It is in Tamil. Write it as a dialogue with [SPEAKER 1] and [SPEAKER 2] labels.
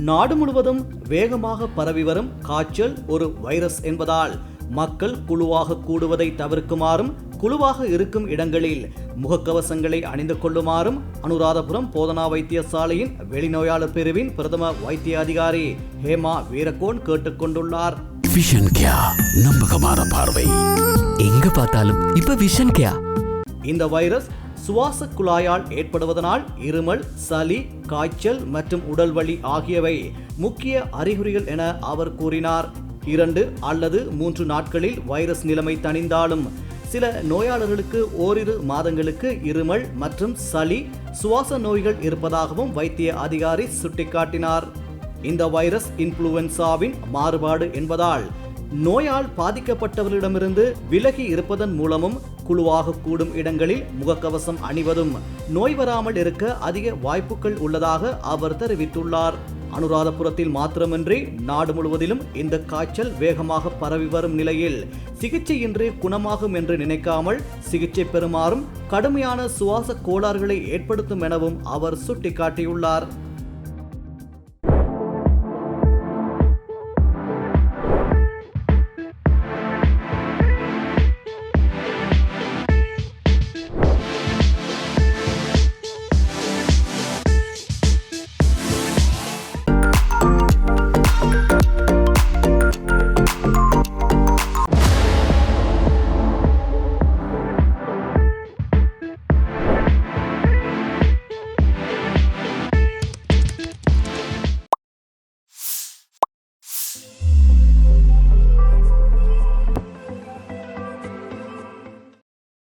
[SPEAKER 1] நாடு முழுவதும் வேகமாக பரவி வரும் காய்ச்சல் ஒரு வைரஸ் என்பதால் மக்கள் குழுவாக கூடுவதை தவிர்க்குமாறும் குழுவாக இருக்கும் இடங்களில் முகக்கவசங்களை அணிந்து கொள்ளுமாறும் அனுராதபுரம் போதனா வைத்தியசாலையின் வெளிநோயாளர் பிரிவின் பிரதம வைத்திய அதிகாரி ஹேமா வீரகோன் கேட்டுக்கொண்டுள்ளார்
[SPEAKER 2] விஷன் கியா நம்பகமான பார்வை.
[SPEAKER 3] எங்க பார்த்தாலும் இப்ப விஷன் கேயா
[SPEAKER 1] இந்த வைரஸ் சுவாச குழாயால் ஏற்படுவதனால் இருமல் சளி காய்ச்சல் மற்றும் உடல் வலி ஆகியவை முக்கிய அறிகுறிகள் என அவர் கூறினார். இரண்டு அல்லது மூன்று நாட்களில் வைரஸ் நிலைமை தணிந்தாலும் சில நோயாளர்களுக்கு ஓரிரு மாதங்களுக்கு இருமல் மற்றும் சளி சுவாச நோய்கள் இருப்பதாகவும் வைத்திய அதிகாரி சுட்டிக்காட்டினார். இந்த வைரஸ் இன்ஃப்ளூவன்சாவின் மாறுபாடு என்பதால் நோயால் பாதிக்கப்பட்டவர்களிடமிருந்து விலகி இருப்பதன் மூலமும் குழுவாக கூடும் இடங்களில் முகக்கவசம் அணிவதும். நோய் வராமல் இருக்க அதிக வாய்ப்புகள் உள்ளதாக அவர் தெரிவித்துள்ளார். அனுராதபுரத்தில் மாத்திரமின்றி நாடு முழுவதிலும் இந்த காய்ச்சல் வேகமாக பரவி வரும் நிலையில் சிகிச்சையின்றி குணமாகும் என்று நினைக்காமல் சிகிச்சை பெறுமாறும் கடுமையான சுவாச கோளாறுகளை ஏற்படுத்தும் எனவும் அவர் சுட்டிக்காட்டியுள்ளார்.